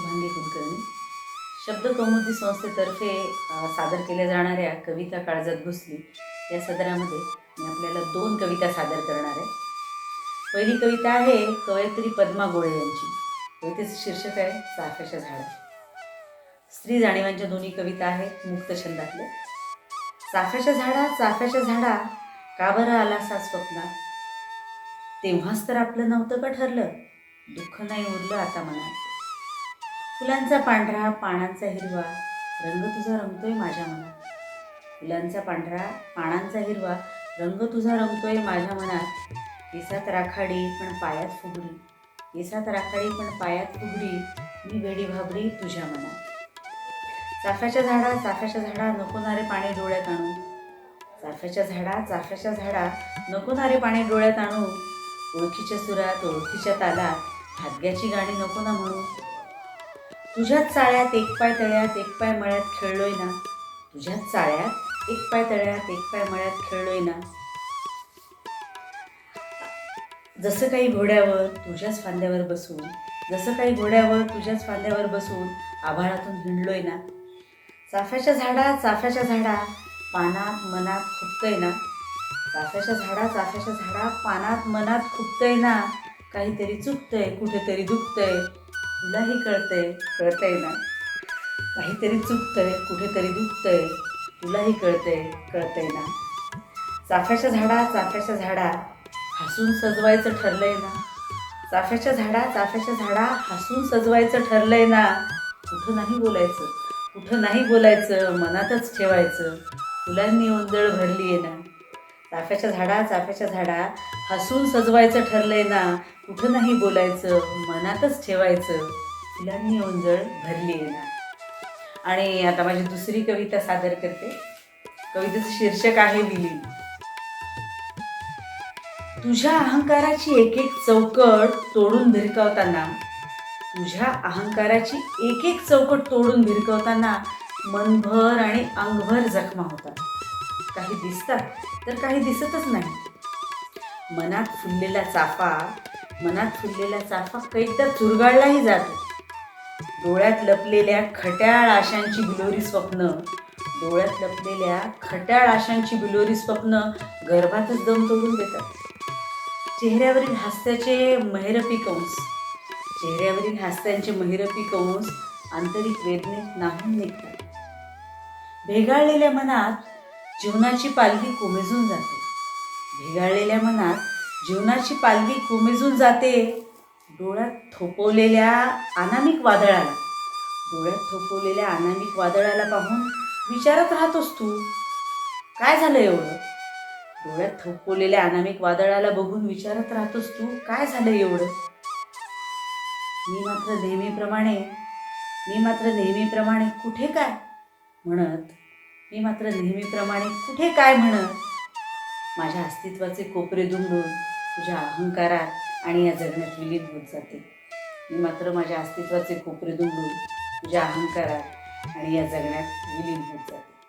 शुभांगी कुलकर्णी. शब्दकौमुदी संस्थेतर्फे सादर केल्या जाणाऱ्या कविता काळजात घुसली. या सदरामध्ये मी आपल्याला दोन कविता सादर करणार आहे. पहिली कविता आहे कवयित्री पद्मा गोळे यांची. कवितेचं शीर्षक आहे चाफ्याच्या झाडा स्त्री जाणीवांच्या दोन्ही कविता आहेत मुक्त छंदातले चाफ्याच्या झाडा चाफ्याच्या झाडा का बरं आलासा स्वप्नात तेव्हाच तर आपलं नव्हतं का ठरलं? दुःख नाही उरलं आता मनात. फुलांचा पांढरा पानांचा हिरवा रंग तुझा रंगतोय माझ्या मनात. फुलांचा पांढरा पानांचा हिरवा रंग तुझा रंगतोय माझ्या मनात. केसात राखाडी पण पायात फुगडी. केसात राखाडी पण पायात फुगडी. मी वेडी भाबडी तुझ्या मनात. चाफ्याच्या झाडा चाफ्याच्या झाडा नको नारे पाणी डोळ्यात आणू. चाफ्याच्या झाडा चाफ्याच्या झाडा नको नारे पाणी डोळ्यात आणू. ओळखीच्या सुरात ओळखीच्या तालात भाग्याची गाणी नको ना म्हणू. तुझ्याच चाळ्यात एक पाय तळ्यात एक पाय मळ्यात खेळलोय ना. तुझ्याच चाळ्यात एक पाय तळ्यात एक पाय मळ्यात खेळलोय ना. जसं काही घोड्यावर तुझ्याच फांद्यावर बसून जसं काही घोड्यावर तुझ्याच फांद्यावर बसून आभाळातून हिंडलोय ना. चाफ्याच्या झाडा चाफ्याच्या झाडा पानात मनात खुपतय ना. चाफ्याच्या झाडा चाफ्याच्या झाडा पानात मनात खुपतय ना. काहीतरी चुकतंय कुठेतरी दुखतंय. तुलाही कळतंय कळतंय ना? काहीतरी चुकतंय कुठेतरी दुखतंय तुलाही कळतंय कळतंय ना? चाफ्याच्या झाडा चाफ्याच्या झाडा हसून सजवायचं ठरलंय ना? चाफ्याच्या झाडा चाफ्याच्या झाडा हसून सजवायचं ठरलंय ना? कुठं नाही बोलायचं कुठं नाही बोलायचं मनातच ठेवायचं फुलांनी ओंजळ भरली आहे ना? चाफ्याच्या झाडा चाफ्याच्या झाडा हसून सजवायचं ठरलंय ना कुठं नाही बोलायचं मनातच ठेवायचं फुलांनी ओंजळ भरली आहे ना. आणि आता माझी दुसरी कविता सादर करते. कवितेचं शीर्षक आहे विलीन तुझ्या अहंकाराची एक एक चौकट तोडून भिरकावताना तुझ्या अहंकाराची एक एक चौकट तोडून भिरकवताना मनभर आणि अंगभर जखमा होतात. काही दिसतात तर काही दिसतच नाही. मनात फुललेला चाफा मनात फुललेला चाफा कैकदा चुरगाळलाही जातो. डोळ्यात लपलेल्या खट्याळ आशांची बिलोरी स्वप्न डोळ्यात लपलेल्या खट्याळ आशांची बिलोरी स्वप्न गर्भातच दम तोडून देतात. चेहऱ्यावरील हास्याचे महिरपी कंस चेहऱ्यावरील हास्यांचे महिरपी कंस आंतरिक वेदनेत नाहून निघतात. भेगाळलेल्या मनात जीवनाची पालवी कोमेजून जाते. भिगाळलेल्या मनात जीवनाची पालवी कोमेजून जाते. डोळ्यात थोपवलेल्या अनामिक वादळाला. डोळ्यात थोपवलेल्या अनामिक वादळाला पाहून विचारत राहतोस तू. काय झालं एवढं? डोळ्यात थोपवलेल्या अनामिक वादळाला बघून विचारत राहतोस तू काय झालं एवढं? मी मात्र नेहमीप्रमाणे मी मात्र नेहमीप्रमाणे कुठे काय? म्हणत मी मात्र नेहमीप्रमाणे कुठे काय म्हणत माझ्या अस्तित्वाचे कोपरे दुमडून तुझ्या अहंकारात आणि या जगण्यात विलीन होत जाते. मी मात्र माझ्या अस्तित्वाचे कोपरे दुमडून तुझ्या अहंकारात आणि या जगण्यात विलीन होत जाते.